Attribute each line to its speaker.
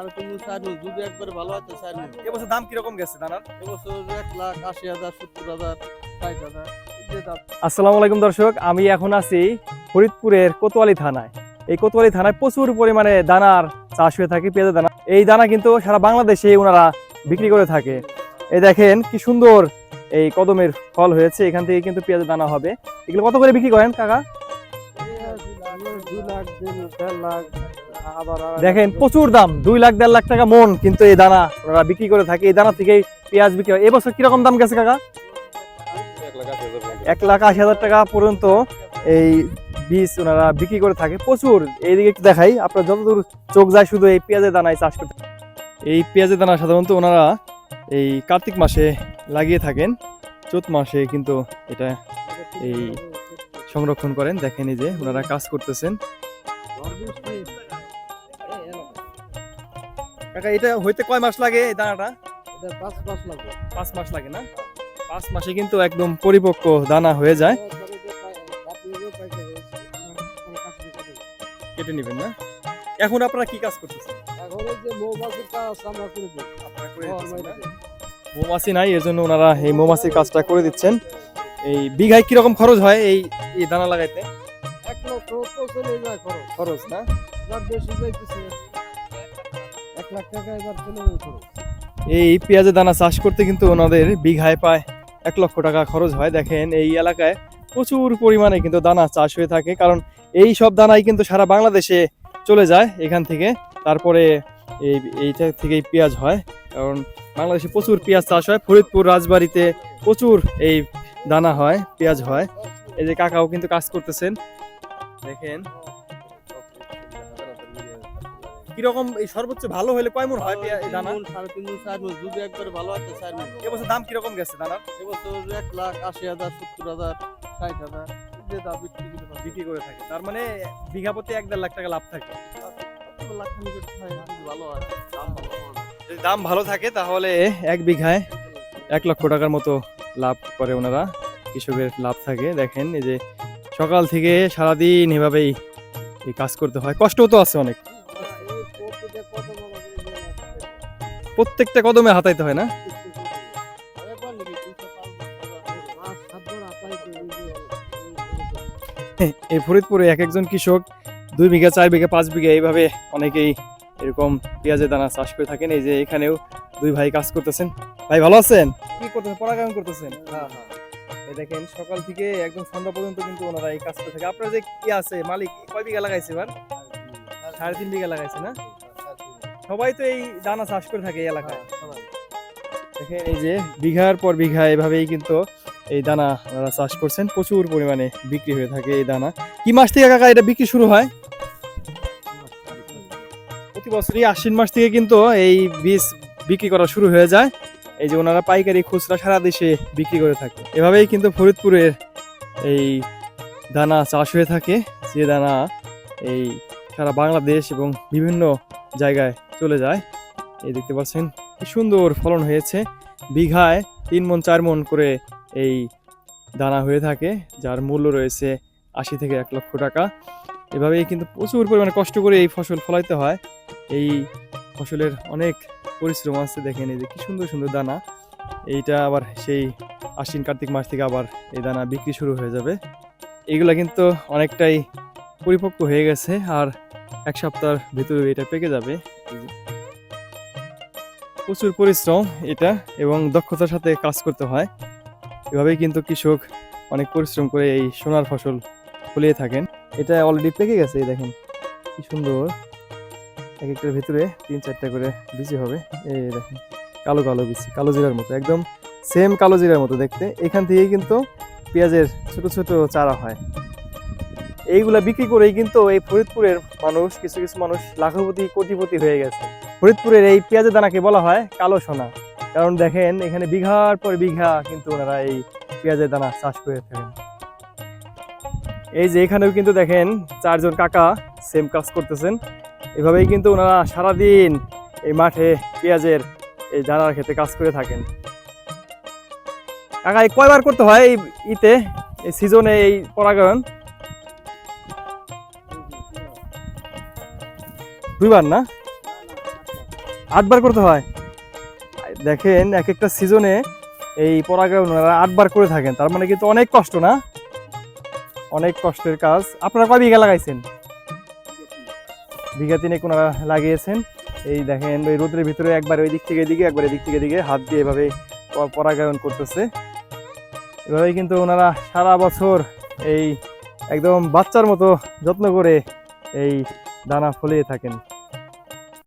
Speaker 1: সাড়ে তিন চার একবারে ভালো তো চার
Speaker 2: এবছর দাম কীরকম গেছে দানার?
Speaker 1: এবছর এক লাখ আশি হাজার সত্তর হাজার ষাট হাজার
Speaker 2: আসসালামু আলাইকুম দর্শক আমি এখন আছি ফরিদপুরের কোতোয়ালি থানায়। এই কোতোয়ালি থানায় প্রচুর পরিমাণে দানার চাষ হয়ে থাকে পেঁয়াজের দানা। এই দানা কিন্তু সারা বাংলাদেশে ওনারা বিক্রি করে থাকে। এই দেখেন কি সুন্দর এই কদমের ফল হয়েছে এখান থেকে কিন্তু পেঁয়াজের দানা হবে। এগুলো কত করে বিক্রি করেন কাকা? দেখেন, প্রচুর দাম, দুই লাখ, দেড় লাখ টাকা মন কিন্তু এই দানা ওনারা বিক্রি করে থাকে। এই দানা থেকেই পেঁয়াজ বিক্রি হয়। এবছর কীরকম দাম গেছে কাকা? এক লাখ আশি হাজার টাকা পর্যন্ত এই বীজ ওনারা বিক্রি করে থাকে। প্রচুর। এইদিকে একটু দেখাই, আপনার যতদূর চোখ যায় শুধু এই পেঁয়াজের দানায় চাষ করতে। এই পেঁয়াজের দানা সাধারণত ওনারা এই কার্তিক মাসে লাগিয়ে থাকেন। চৈত মাসে কিন্তু এটা এই সংরক্ষণ করেন দেখেন এই যে ওনারা কাজ করতেছেন। কাকা এটা হইতে কয় মাস লাগে এই দানাটা?
Speaker 1: পাঁচ পাঁচ লাখ
Speaker 2: পাঁচ মাস লাগে না? পাঁচ মাসে কিন্তু একদম পরিপক্ক দানা হয়ে যায়। কেটে নেবেন না? এখন আপনারা কি কাজ করতেছেন?
Speaker 1: এখন এই যে মৌমাছির কাজ আমরা করে দিই।
Speaker 2: আপনারা করে দিচ্ছেন না? মৌমাছি নাই এর জন্য ওনারা এই মৌমাছির কাজটা করে দিচ্ছেন। এই বিঘায় কীরকম খরচ হয় এই এই দানা লাগাইতে?
Speaker 1: এক লক্ষ চলে যায় খরচ।
Speaker 2: খরচ না?
Speaker 1: যার বেশি যাইতেছে। এক লাখ টাকা এবার চলে যাবে খরচ।
Speaker 2: এই পেঁয়াজের দানা চাষ করতে কিন্তু ওনাদের বিঘায় প্রায় এক লক্ষ টাকা খরচ হয়। দেখেন এই এলাকায় প্রচুর পরিমাণে কিন্তু দানা চাষ হয়ে থাকে। কারণ এই সব দানাই কিন্তু সারা বাংলাদেশে চলে যায় এখান থেকে। তারপরে এই এইটা থেকেই পেঁয়াজ হয়। কারণ বাংলাদেশে প্রচুর পেঁয়াজ চাষ হয়। ফরিদপুর রাজবাড়িতে প্রচুর এই দানা হয় পেঁয়াজ হয়। এই যে কাকাও কিন্তু কাজ করতেছেন। দেখেন। কীরকম এই সর্বোচ্চ ভালো হলে কয় মন হয় এই দানা?
Speaker 1: সাড়ে তিন মণ, চার মণ, যদি একবারে ভালো তো চার মণ।
Speaker 2: এবছর দাম কীরকম গেছে দানার
Speaker 1: এবছর এক লাখ আশি হাজার সত্তর হাজার ষাট হাজার যে দাম বিক্রি করে
Speaker 2: থাকে। তার মানে বিঘা প্রতি এক দেড় লাখ টাকা লাভ থাকে।
Speaker 1: ভালো হয়। দাম ভালো
Speaker 2: যদি দাম ভালো থাকে তাহলে এক বিঘায় এক লক্ষ টাকার মতো লাভ করে ওনারা, কৃষকের লাভ থাকে। দেখেন, এই যে সকাল থেকে সারাদিন এভাবেই এই কাজ করতে হয়। কষ্টও তো আছে অনেক। প্রত্যেকটা কদমে হাতাইতে হয় না?
Speaker 1: এই
Speaker 2: ফরিদপুরে এক একজন কৃষক, দুই বিঘা, চার বিঘা, পাঁচ বিঘা এইভাবে অনেকেই এরকম পেঁয়াজের দানা চাষ করে থাকেন। এই যে এখানেও দুই ভাই কাজ করতেছেন। ভাই, ভালো আছেন? কি করতেছেন? পরাগায়ন করতেছেন?
Speaker 1: হ্যাঁ, হ্যাঁ।
Speaker 2: এই দেখেন সকাল থেকে একদম সন্ধ্যা পর্যন্ত কিন্তু ওনারা এই কাজ করে থাকে। আপনার যে কি আছে? মালিক কয় বিঘা লাগাইছে এবার? সাড়ে তিন বিঘা লাগাইছে না? সবাই তো এই দানা চাষ করে থাকে এই এলাকায়। দেখেন এই যে বিঘার পর বিঘা এভাবেই কিন্তু এই দানা ওনারা চাষ করছেন। প্রচুর পরিমাণে বিক্রি হয়ে থাকে এই দানা। কি মাস থেকে কাকা এটা বিক্রি শুরু হয়? প্রতি বছরই আশ্বিন মাস থেকে কিন্তু এই বীজ বিক্রি করা শুরু হয়ে যায়। এই যে ওনারা পাইকারি খুচরা সারা দেশে বিক্রি করে থাকে। এভাবেই কিন্তু ফরিদপুরের এই দানা চাষ হয়ে থাকে। যে দানা এই সারা বাংলাদেশ এবং বিভিন্ন জায়গায় চলে যায়। এই দেখতে পাচ্ছেন, কি সুন্দর ফলন হয়েছে। বিঘায় তিন মন চার মন করে এই দানা হয়ে থাকে, যার মূল্য রয়েছে আশি থেকে এক লক্ষ টাকা। এভাবেই কিন্তু প্রচুর পরিমাণে কষ্ট করে এই ফসল ফলাইতে হয়। এই ফসলের অনেক পরিশ্রম আছে দেখেন এই যে, কি সুন্দর সুন্দর দানা। এইটা আবার সেই আশ্বিন কার্তিক মাস থেকে আবার এই দানা বিক্রি শুরু হয়ে যাবে। এইগুলা কিন্তু অনেকটাই পরিপক্ক হয়ে গেছে আর এক সপ্তাহের ভিতরে এটা পেকে যাবে। প্রচুর পরিশ্রম এটা এবং দক্ষতার সাথে কাজ করতে হয়। এভাবেই কিন্তু কৃষক অনেক পরিশ্রম করে এই সোনার ফসল ফলিয়ে থাকেন। এটা অলরেডি পেকে গেছে দেখেন। কি সুন্দর। এক একটার ভিতরে তিন চারটা করে বিচি হবে। এই দেখেন, কালো কালো বিচি, কালো জিরার মতো, একদম সেম কালো জিরার মতো দেখতে। এখান থেকেই কিন্তু পেঁয়াজের ছোট ছোট চারা হয়। এইগুলা বিক্রি করেই কিন্তু এই ফরিদপুরের মানুষ, কিছু কিছু মানুষ লাখপতি, কোটিপতি হয়ে গেছে। ফরিদপুরের এই পেঁয়াজের দানাকে বলা হয় কালো সোনা। কারণ দেখেন, এখানে বিঘার পর বিঘা কিন্তু ওনারা এই পেঁয়াজের দানা চাষ করে থাকেন। এই যে এখানেও কিন্তু দেখেন, চারজন কাকা সেম কাজ করতেছেন। এভাবেই কিন্তু ওনারা সারাদিন এই মাঠে পেঁয়াজের এই দানার খেতে কাজ করে থাকেন। কাকা এই কয়বার করতে হয় এই ইতে, এই সিজনে এই পরাগায়ন? দুইবার না? আটবার করতে হয়। দেখেন এক একটা সিজনে এই পরাগায়ন ওনারা আটবার করে থাকেন। তার মানে কিন্তু অনেক কষ্ট না? অনেক কষ্টের কাজ। আপনারা কয় বিঘা লাগাইছেন? বিঘা তিনেক ওনারা লাগিয়েছেন। এই দেখেন ওই রোদের ভিতরে একবার ওই দিক থেকে এদিকে, একবার এদিক থেকে এদিকে হাত দিয়ে এভাবে পরাগায়ন করতেছে। এভাবেই কিন্তু ওনারা সারা বছর এই একদম বাচ্চার মতো যত্ন করে এই দানা ফলিয়ে থাকেন।